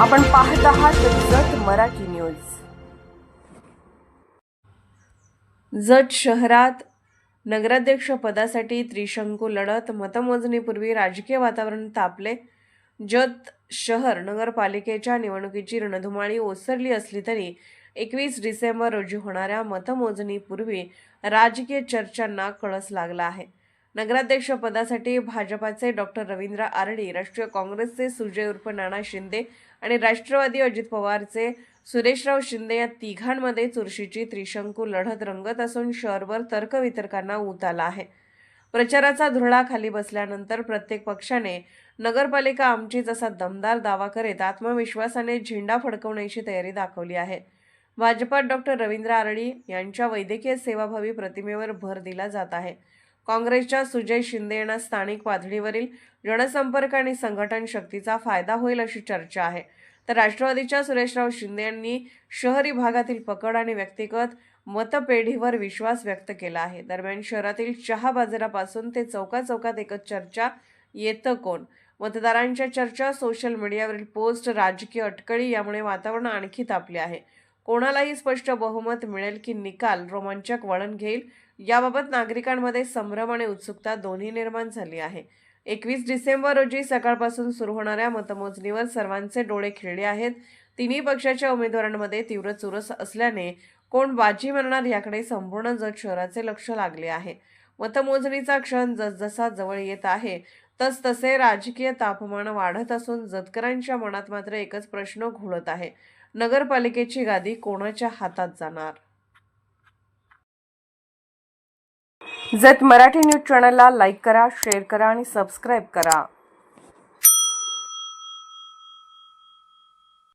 आपण पाहत आहात जत मराठी न्यूज. जत शहरात नगराध्यक्ष पदासाठी त्रिशंकू लढत मतमोजणीपूर्वी राजकीय वातावरण तापले. जत शहर नगरपालिकेच्या निवडणुकीची रणधुमाळी ओसरली असली तरी एकवीस डिसेंबर रोजी होणाऱ्या मतमोजणीपूर्वी राजकीय चर्चांना कळस लागला आहे. नगराध्यक्ष पदासाठी भाजपाचे डॉक्टर रवींद्र आरडी राष्ट्रीय काँग्रेसचे सुजय उर्फ नाना शिंदे आणि राष्ट्रवादी अजित पवारचे सुरेशराव शिंदे या तिघांमध्ये चुरशीची त्रिशंकू लढत रंगत असून शहरभर तर्कवितर्कांना ऊत आला आहे. प्रचाराचा धुरळा खाली बसल्यानंतर प्रत्येक पक्षाने नगरपालिका आमचीच असा दमदार दावा करीत आत्मविश्वासाने झेंडा फडकवण्याची तयारी दाखवली आहे. भाजपात डॉक्टर रवींद्र आरडी यांच्या वैद्यकीय सेवाभावी प्रतिमेवर भर दिला जात आहे. काँग्रेसच्या सुजय शिंदे यांना स्थानिक पातळीवरील जनसंपर्क आणि संघटन शक्तीचा फायदा होईल अशी चर्चा आहे. तर राष्ट्रवादीच्या सुरेशराव शिंदे यांनी शहरी भागातील पकड आणि व्यक्तिगत मतपेढीवर विश्वास व्यक्त केला आहे. दरम्यान शहरातील चहा बाजारापासून ते चौका चौकात एकच चर्चा येतं कोण? मतदारांच्या चर्चा सोशल मीडियावरील पोस्ट राजकीय अटकळी यामुळे वातावरण आणखी तापले आहे. कोणालाही स्पष्ट बहुमत मिळेल की निकाल रोमांचक वळण घेईल याबाबत नागरिकांमध्ये संभ्रम आणि उत्सुकता दोन्ही निर्माण झाली आहे. एकवीस डिसेंबर रोजी सकाळपासून सुरू होणाऱ्या मतमोजणीवर सर्वांचे डोळे खिळले आहेत. तिन्ही पक्षाच्या उमेदवारांमध्ये तीव्र चुरस असल्याने कोण बाजी मारणार याकडे संपूर्ण जत शहराचे लक्ष लागले आहे. मतमोजणीचा क्षण जसजसा जवळ येत आहे तसतसे राजकीय तापमान वाढत असून जतकरांच्या मनात मात्र एकच प्रश्न घोळत आहे. नगरपालिकेची गादी कोणाच्या हातात जाणार? जत मराठी न्यूज चॅनलला लाईक करा शेअर करा आणि सबस्क्राईब करा.